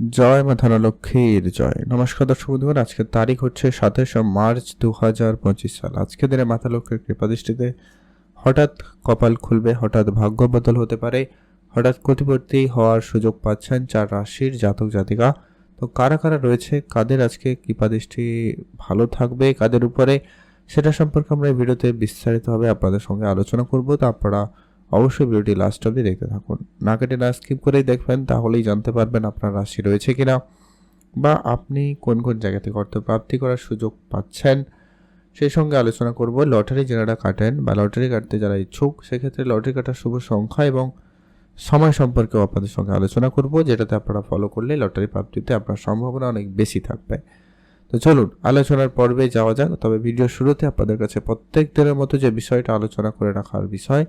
জয় মা ধনলক্ষ্মীর জয়। নমস্কার দর্শক বন্ধুগণ, আজকের তারিখ হচ্ছে সাতাশে মার্চ দু হাজার পঁচিশ সাল। আজকে দিনে মাতা লক্ষ্মীর কৃপাদৃষ্টিতে হঠাৎ কপাল খুলবে, হঠাৎ ভাগ্য বদল হতে পারে, হঠাৎ ক্ষতিপূর্তি হওয়ার সুযোগ পাচ্ছেন চার রাশির জাতক জাতিকা। তো কারা কারা রয়েছে, কাদের আজকে কৃপাদৃষ্টি ভালো থাকবে, কাদের উপরে, সেটা সম্পর্কে আমরা এই ভিডিওতে বিস্তারিতভাবে আপনাদের সঙ্গে আলোচনা করব। তো আপনারা অবশ্যই ভিডিওটি লাস্ট অবধি দেখতে থাকুন। না কেটে না স্কিপ করেই দেখবেন, তাহলেই জানতে পারবেন আপনার রাশি রয়েছে কিনা বা আপনি কোন কোন জায়গা থেকে অর্থ প্রাপ্তি করার সুযোগ পাচ্ছেন। সেই সঙ্গে আলোচনা করব লটারি যারা কাটেন বা লটারি কাটতে যারা ইচ্ছুক, সেক্ষেত্রে লটারি কাটার শুভ সংখ্যা এবং সময় সম্পর্কেও আপনাদের সঙ্গে আলোচনা করব, যেটাতে আপনারা ফলো করলে লটারি প্রাপ্তিতে আপনার সম্ভাবনা অনেক বেশি থাকবে। তো চলুন, আলোচনার পর্বে যাওয়া যাক, তবে ভিডিও শুরুতে আপনাদের কাছে প্রত্যেক দিনের মতো যে বিষয়টা আলোচনা করে রাখার বিষয়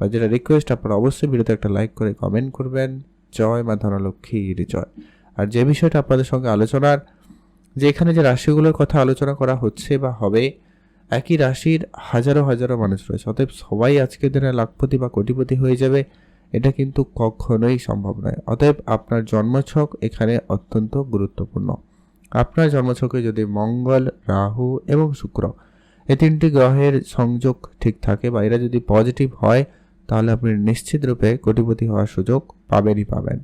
বা যেটা রিকোয়েস্ট আপনারা অবশ্যই ভিডিওতে একটা লাইক করে কমেন্ট করবেন। জয় মা ধনলক্ষ্মীর জয় আর যে বিষয়টা আপনাদের সঙ্গে আলোচনার, যে এখানে যে রাশিগুলোর কথা আলোচনা করা হচ্ছে বা হবে, একই রাশির হাজারো হাজারো মানুষ রয়েছে। অতএব সবাই আজকের দিনে লাখপতি বা কোটিপতি হয়ে যাবে, এটা কিন্তু কখনোই সম্ভব নয়। অতএব আপনার জন্মছক এখানে অত্যন্ত গুরুত্বপূর্ণ। আপনার জন্মছকে যদি মঙ্গল, রাহু এবং শুক্র, এই তিনটি গ্রহের সংযোগ ঠিক থাকে বা এরা যদি পজিটিভ হয় তাহলে আপনি নিশ্চিত রূপে কোটিপতি হওয়ার সুযোগ পাবেনই পাবেন।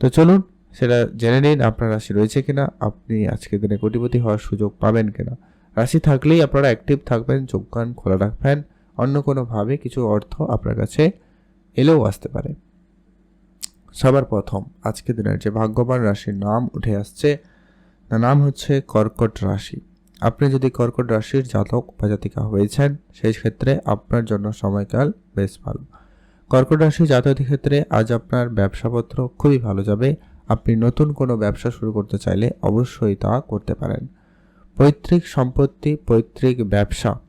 তো চলুন, সেটা জেনে নিন আপনার রাশি রয়েছে কিনা, আপনি আজকের দিনে কোটিপতি হওয়ার সুযোগ পাবেন কিনা। রাশি থাকলেই আপনারা অ্যাক্টিভ থাকবেন কান খোলা রাখবেন, অন্য কোনোভাবে কিছু অর্থ আপনার কাছে এলেও আসতে পারে। সবার প্রথম আজকের দিনের যে ভাগ্যবান রাশির নাম উঠে আসছে, তার নাম হচ্ছে কর্কট রাশি। আপনি যদি কর্কট রাশির জাতক বা জাতিকা হয়েছেন, সেই ক্ষেত্রে আপনার জন্য সময়কাল বেশ ভালো। কর্কট রাশি জাতকের ক্ষেত্রে আজ আপনার ব্যবসাপত্র খুবই ভালো যাবে। আপনি নতুন কোনো ব্যবসা শুরু করতে চাইলে অবশ্যই তা করতে পারেন। পৈতৃক সম্পত্তি, পৈতৃক ব্যবসা,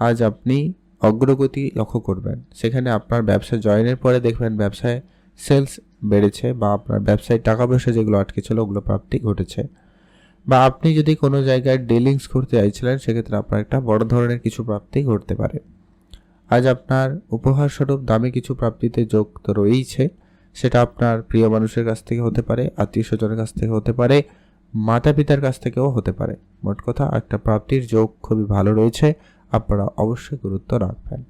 আজ আপনি অগ্রগতি লক্ষ্য করবেন। সেখানে আপনার ব্যবসা জয়েনের পরে দেখবেন ব্যবসায় সেলস বেড়েছে বা আপনার ব্যবসায় টাকা পয়সা যেগুলো আটকে ছিল ওগুলো প্রাপ্তি ঘটেছে। বা আপনি যদি কোনো জায়গায় ডিলিংস করতে চাইছিলেন, সেক্ষেত্রে আপনার একটা বড় ধরনের কিছু প্রাপ্তি ঘটতে পারে। আজ আপনার উপহার স্বরূপ দামি কিছু প্রাপ্তিতে যোগ তো রয়েইছে, সেটা আপনার প্রিয় মানুষের কাছ থেকে হতে পারে, আত্মীয় স্বজনের কাছ থেকে হতে পারে মাতা পিতার কাছ থেকেও হতে পারে। মোট কথা, একটা প্রাপ্তির যোগ খুবই ভালো রয়েছে, আপনারা অবশ্যই গুরুত্ব রাখবেন।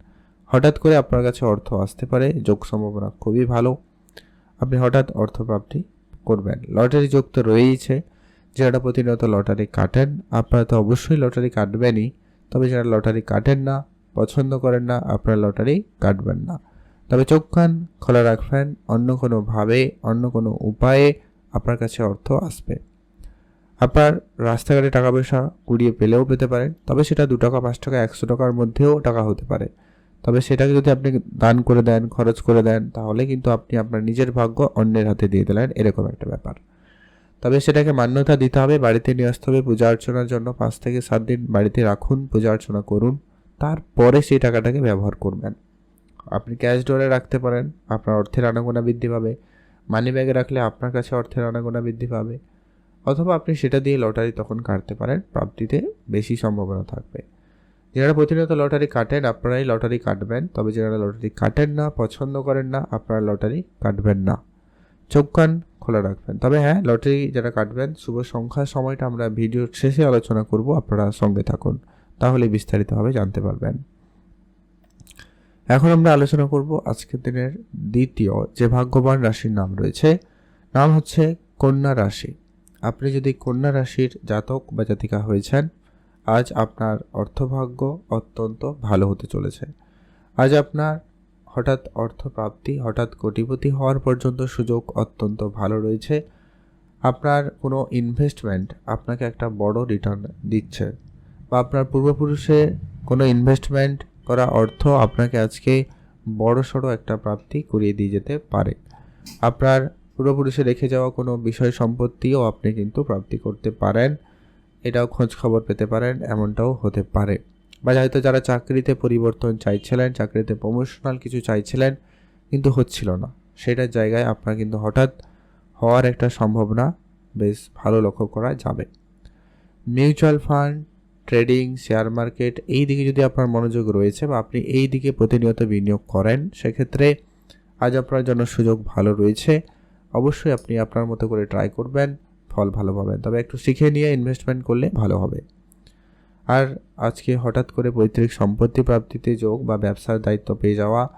হঠাৎ করে আপনার কাছে অর্থ আসতে পারে, যোগ সম্ভাবনা খুবই ভালো। আপনি হঠাৎ অর্থপ্রাপ্তি করবেন। লটারি যোগ তো রয়েইছে যারা প্রতিনিয়ত লটারি কাটেন, আপনারা তো অবশ্যই লটারি কাটবেনই। তবে যারা লটারি কাটেন না, পছন্দ করেন না, আপনারা লটারি কাটবেন না। তবে চোখ কান খোলা রাখবেন, অন্য কোনোভাবে অন্য কোনো উপায়ে আপনার কাছে অর্থ আসবে। আপনার রাস্তাঘাটে টাকা পয়সা কুড়িয়ে পেলেও পেতে পারেন, তবে সেটা দু টাকা, পাঁচ টাকা, একশো টাকার মধ্যেও টাকা হতে পারে। তবে সেটাকে যদি আপনি দান করে দেন, খরচ করে দেন, তাহলে কিন্তু আপনি আপনার নিজের ভাগ্য অন্যের হাতে দিয়ে দিলেন, এরকম একটা ব্যাপার। তবে সেটাকে মান্যতা দিতে হবে, বাড়িতে নিয়ে আসতে হবে, পূজা অর্চনার জন্য পাঁচ থেকে সাত দিন বাড়িতে রাখুন, পূজা অর্চনা করুন, তারপরে সেই টাকাটাকে ব্যবহার করবেন। আপনি ক্যাশ ডোরে রাখতে পারেন, আপনার অর্থের আনাগোনা বৃদ্ধি পাবে মানি ব্যাগে রাখলে আপনার কাছে অর্থের আনাগোনা বৃদ্ধি পাবে, অথবা আপনি সেটা দিয়ে লটারি তখন কাটতে পারেন, প্রাপ্তিতে বেশি সম্ভাবনা থাকবে। যারা প্রতিনিয়ত লটারি কাটেন, আপনারাই লটারি কাটবেন, তবে যারা লটারি কাটেন না, পছন্দ করেন না, আপনারা লটারি কাটবেন না। চোখ কান খোলা রাখবেন। তবে হ্যাঁ লটারি যারা কাটবেন, শুভ সংখ্যার সময়টা আমরা ভিডিওর শেষে আলোচনা করব, আপনারা সঙ্গে থাকুন। তাহলে বিস্তারিতভাবে জানতে পারবেন। এখন আমরা আলোচনা করব আজকের দিনের দ্বিতীয় যে ভাগ্যবান রাশির নাম রয়েছে, নাম হচ্ছে কন্যা রাশি। আপনি যদি কন্যা রাশির জাতক বা জাতিকা হয়েছেন, আজ আপনার অর্থভাগ্য অত্যন্ত ভালো হতে চলেছে। আজ আপনার হঠাৎ অর্থ প্রাপ্তি হঠাৎ কোটিপতি হওয়ার পর্যন্ত সুযোগ অত্যন্ত ভালো রয়েছে। আপনার কোনো ইনভেস্টমেন্ট আপনাকে একটা বড় রিটার্ন দিচ্ছে বা আপনার পূর্বপুরুষে কোনো ইনভেস্টমেন্ট করা অর্থ আপনাকে আজকে বড় সড়ো একটা প্রাপ্তি করিয়ে দিয়ে যেতে পারে। আপনার পূর্বপুরুষে রেখে যাওয়া কোনো বিষয় সম্পত্তিও আপনি কিন্তু প্রাপ্তি করতে পারেন। এটাও খোঁজ খবর পেতে পারেন, এমনটাও হতে পারে। বা হয়তো যারা চাকরিতে পরিবর্তন চাইছিলেন, চাকরিতে প্রমোশনাল কিছু চাইছিলেন, কিন্তু হচ্ছিল না। সেটার জায়গায় আপনার কিন্তু হঠাৎ হওয়ার একটা সম্ভাবনা বেশ ভালো লক্ষ্য করা যাবে। Mutual fund, trading, share market, এই দিকে যদি আপনার মনোযোগ রয়েছে বা আপনি এই দিকে প্রতিনিয়ত বিনিয়োগ করেন, সেক্ষেত্রে আজ আপনার জন্য সুযোগ ভালো রয়েছে। অবশ্যই আপনি আপনার মতো করে ট্রাই করবেন, ফল ভালো পাবেন। তবে একটু শিখে নিয়ে ইনভেস্টমেন্ট করলে ভালো হবে। আর আজকে হঠাৎ করে পৈতৃক সম্পত্তি প্রাপ্তিতে যোগ বা ব্যবসার দায়িত্ব পেয়ে যাওয়া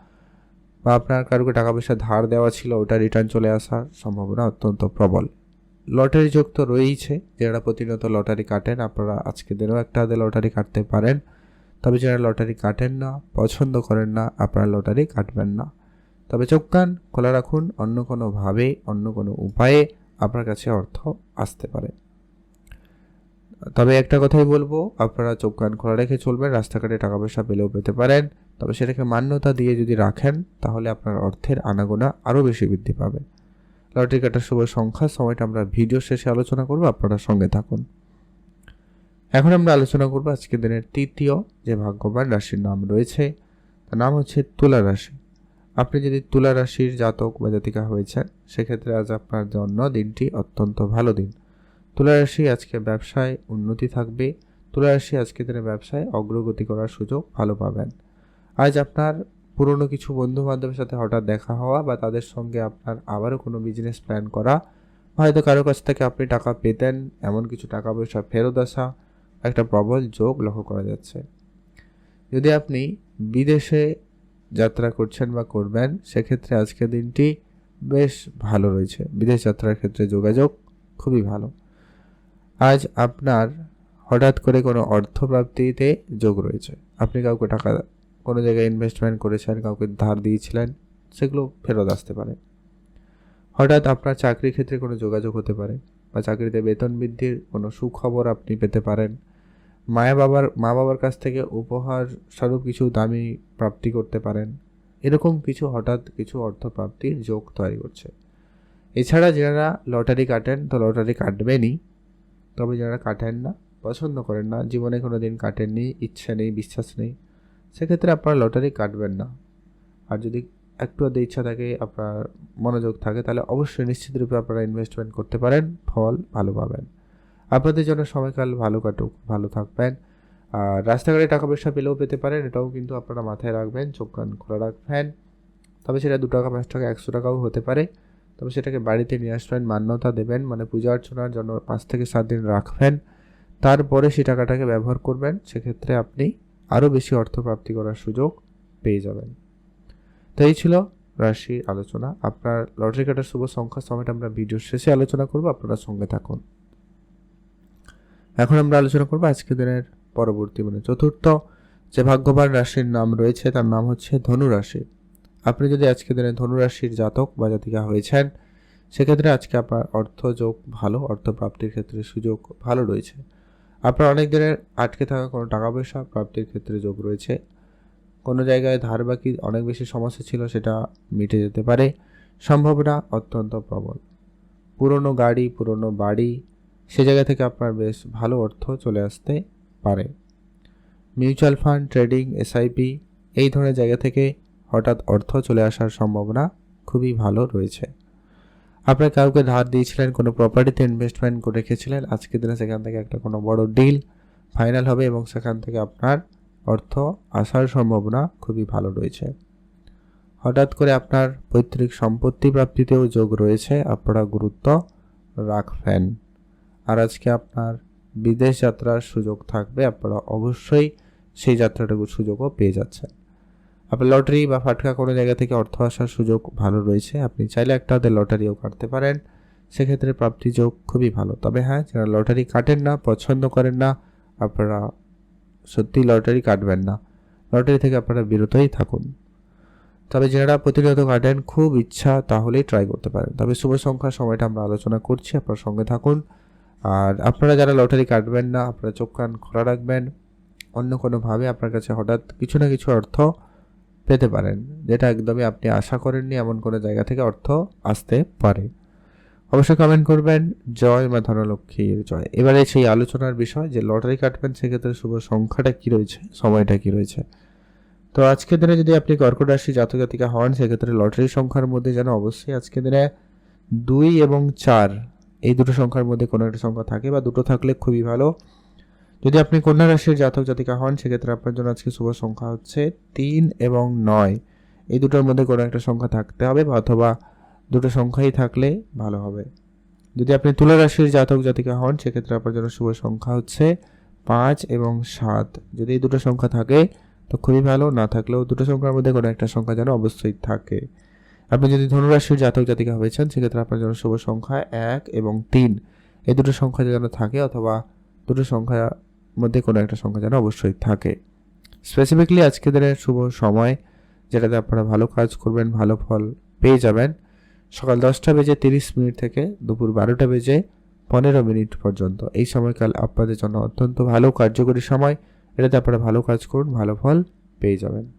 বা আপনার কারোকে টাকা পয়সা ধার দেওয়া ছিল, ওটা রিটার্ন চলে আসার সম্ভাবনা অত্যন্ত প্রবল। লটারি যোগ তো রয়েইছে, যারা প্রতিনিয়ত লটারি কাটেন, আপনারা আজকে দিনেও একটা হাতে লটারি কাটতে পারেন। তবে যারা লটারি কাটেন না, পছন্দ করেন না, আপনারা লটারি কাটবেন না। তবে চোখ কান খোলা রাখুন, অন্য কোনোভাবে অন্য কোনো উপায়ে আপনার কাছে অর্থ আসতে পারে। তবে একটা কথাই বলব, আপনারা চোখ কান খোলা রেখে চলবেন, রাস্তাঘাটে টাকা পয়সা পেলেও পেতে পারেন। তবে সেটাকে মান্যতা দিয়ে যদি রাখেন, তাহলে আপনার অর্থের আনাগোনা আরও বেশি বৃদ্ধি পাবে। লটারি কাটার সময় সংখ্যা, সময়টা আমরা ভিডিও শেষে আলোচনা করব, আপনারা সঙ্গে থাকুন। এখন আমরা আলোচনা করব আজকের দিনের তৃতীয় যে ভাগ্যবান রাশির নাম রয়েছে, তার নাম হচ্ছে তুলা রাশি। আপনি যদি তুলা রাশির জাতক বা জাতিকা হয়েছেন, সেক্ষেত্রে আজ আপনার জন্য দিনটি অত্যন্ত ভালো দিন। তুলা রাশি আজকে ব্যবসায় উন্নতি থাকবে। তুলা রাশি আজকে দিনে ব্যবসায় অগ্রগতি করার সুযোগ ভালো পাবেন। আজ আপনার পুরনো কিছু বন্ধু বান্ধবের সাথে হঠাৎ দেখা হওয়া বা তাদের সঙ্গে আপনার আবারও কোনো বিজনেস প্ল্যান করা, হয়তো কারও কাছ থেকে আপনি টাকা পেতেন, এমন কিছু টাকা পয়সা ফেরত আসা, একটা প্রবল যোগ লক্ষ্য করা যাচ্ছে। যদি আপনি বিদেশে যাত্রা করছেন বা করবেন, সেক্ষেত্রে আজকের দিনটি বেশ ভালো রয়েছে। বিদেশ যাত্রার ক্ষেত্রে যোগাযোগ খুবই ভালো। আজ আপনার হঠাৎ করে কোনো অর্থপ্রাপ্তিতে যোগ রয়েছে। আপনি কাউকে টাকা কোনো জায়গায় ইনভেস্টমেন্ট করেছেন, কাউকে ধার দিয়েছিলেন, সেগুলো ফেরত আসতে পারে। হঠাৎ আপনার চাকরির ক্ষেত্রে কোনো যোগাযোগ হতে পারে বা চাকরিতে বেতন বৃদ্ধির কোনো সুখবর আপনি পেতে পারেন। মায়া বাবার, মা বাবার কাছ থেকে উপহার স্বরূপ কিছু দামি প্রাপ্তি করতে পারেন। এরকম কিছু হঠাৎ কিছু অর্থ প্রাপ্তির যোগ তৈরি করছে। এছাড়া যারা লটারি কাটেন, তো লটারি কাটবেনই। তবে যারা কাটেন না, পছন্দ করেন না, জীবনে কোনো দিন কাটেননি, ইচ্ছে নেই, বিশ্বাস নেই, সেক্ষেত্রে আপনারা লটারি কাটবেন না। আর যদি একটু আধ ইচ্ছা থাকে, আপনার মনোযোগ থাকে, তাহলে অবশ্যই নিশ্চিত রূপে আপনারা ইনভেস্টমেন্ট করতে পারেন, ফল ভালো পাবেন। আপনাদের জন্য সময়কাল ভালো কাটুক, ভালো থাকবেন। আর রাস্তাঘাটে টাকা পয়সা পেলেও পেতে পারেন, এটাও কিন্তু আপনারা মাথায় রাখবেন, চোখ কান খোলা রাখবেন। তবে সেটা দু টাকা, পাঁচ টাকা, একশো টাকাও হতে পারে। তবে সেটাকে বাড়িতে নিয়ে আসবেন, মান্যতা দেবেন মানে পূজা অর্চনার জন্য পাঁচ থেকে সাত দিন রাখবেন। তারপরে সেই টাকাটাকে ব্যবহার করবেন, সেক্ষেত্রে আপনি আরও বেশি অর্থ প্রাপ্তি করার সুযোগ পেয়ে যাবেন। তো এই ছিল রাশির আলোচনা। আপনার লটারি কাটার শুভ সংখ্যা সময়টা আমরা ভিডিওর শেষে আলোচনা করব, আপনারা সঙ্গে থাকুন। এখন আমরা আলোচনা করব আজকের দিনের পরবর্তী মানে চতুর্থ। যে ভাগ্যবান রাশির নাম রয়েছে, তার নাম হচ্ছে ধনু রাশি আপনি যদি আজকে দিনে ধনুরাশির জাতক বা জাতিকা হয়েছেন, সেক্ষেত্রে আজকে আপনার অর্থযোগ ভালো, অর্থ প্রাপ্তির ক্ষেত্রে সুযোগ ভালো রয়েছে। আপনার অনেক দিনের আটকে থাকা কোনো টাকা পয়সা প্রাপ্তির ক্ষেত্রে যোগ রয়েছে। কোনো জায়গায় ধার বাকি অনেক বেশি সমস্যা ছিল সেটা মিটে যেতে পারে। সম্ভাবনা অত্যন্ত প্রবল। পুরনো গাড়ি, পুরনো বাড়ি, সে জায়গা থেকে আপনার বেশ ভালো অর্থ চলে আসতে পারে। মিউচুয়াল ফান্ড, ট্রেডিং, এসআইপি, এই ধরনের জায়গা থেকে হঠাৎ অর্থ চলে আসার সম্ভাবনা খুবই ভালো রয়েছে। আপনার কাউকে ধার দিয়েছিলেন, কোনো প্রপার্টিতে ইনভেস্টমেন্ট করে রেখেছিলেন, আজকের দিনে সেখান থেকে একটা কোনো বড় ডিল ফাইনাল হবে এবং সেখান থেকে আপনার অর্থ আসার সম্ভাবনা খুবই ভালো রয়েছে। হঠাৎ করে আপনার পৈতৃক সম্পত্তি প্রাপ্তিতেও যোগ রয়েছে, আপনারা গুরুত্ব রাখবেন। আর আজকে আপনার বিদেশ যাত্রার সুযোগ থাকবে, আপনারা অবশ্যই সেই যাত্রাটুকুর সুযোগও পেয়ে যাচ্ছেন। আপনার লটারি বা ফাটকা কোনো জায়গা থেকে অর্থ আসার সুযোগ ভালো রয়েছে। আপনি চাইলে একটা হাতে লটারিও কাটতে পারেন। সেক্ষেত্রে প্রাপ্তি যোগ খুবই ভালো। তবে হ্যাঁ যারা লটারি কাটেন না, পছন্দ করেন না, আপনারা সত্যি লটারি কাটবেন না। লটারি থেকে আপনারা বিরতই থাকুন। তবে যারা প্রতিনিয়ত কাটেন, খুব ইচ্ছা তাহলেই ট্রাই করতে পারেন। তবে শুভ সংখ্যার সময়টা আমরা আলোচনা করছি, আপনার সঙ্গে থাকুন। আর আপনারা যারা লটারি কাটবেন না, আপনারা চোখ কান খোলা রাখবেন। অন্য কোনোভাবে আপনার কাছে হঠাৎ কিছু না কিছু অর্থ পেতে পারেন, যেটা একদমই আপনি আশা করেননি এমন কোনো জায়গা থেকে অর্থ আসতে পারে। অবশ্যই কমেন্ট করবেন, জয় মা ধনলক্ষ্মীর জয়। এবারে সেই আলোচনার বিষয় যে লটারি কাটবেন, সেক্ষেত্রে শুভ সংখ্যাটা কী রয়েছে, সময়টা কী রয়েছে। তো আজকের দিনে যদি আপনি কর্কট রাশি জাতক জাতিকা হন, সেক্ষেত্রে লটারি সংখ্যার মধ্যে যেন অবশ্যই আজকের দিনে দুই এবং চার, এই দুটো সংখ্যার মধ্যে কোনো একটা সংখ্যা থাকে বা দুটো থাকলে খুবই ভালো। যদি আপনি কন্যা রাশির জাতক জাতিকা হন, সেক্ষেত্রে আপনার জন্য আজকে শুভ সংখ্যা হচ্ছে তিন এবং নয়। এই দুটোর মধ্যে কোনো একটা সংখ্যা থাকতে হবে বা অথবা দুটো সংখ্যাই থাকলে ভালো হবে। যদি আপনি তুলা রাশির জাতক জাতিকা হন, সেক্ষেত্রে আপনার জন্য শুভ সংখ্যা হচ্ছে পাঁচ এবং সাত। যদি এই দুটো সংখ্যা থাকে, তো খুবই ভালো, না থাকলেও দুটো সংখ্যার মধ্যে কোনো একটা সংখ্যা যেন অবশ্যই থাকে। আপনি যদি ধনুরাশির জাতক জাতিকা হয়েছেন, সেক্ষেত্রে আপনার জন্য শুভ সংখ্যা এক এবং তিন। এই দুটো সংখ্যা যেন থাকে অথবা দুটো সংখ্যার মধ্যে কোনো একটা সংখ্যা যেন অবশ্যই থাকে। স্পেসিফিকলি আজকে দিনের শুভ সময়, যেটাতে আপনারা ভালো কাজ করবেন, ভালো ফল পেয়ে যাবেন। সকাল দশটা বেজে তিরিশ মিনিট থেকে দুপুর বারোটা বেজে পনেরো মিনিট পর্যন্ত। এই সময়কাল আপনাদের জন্য অত্যন্ত ভালো, কার্যকরী সময়। এটাতে আপনারা ভালো কাজ করুন, ভালো ফল পেয়ে যাবেন।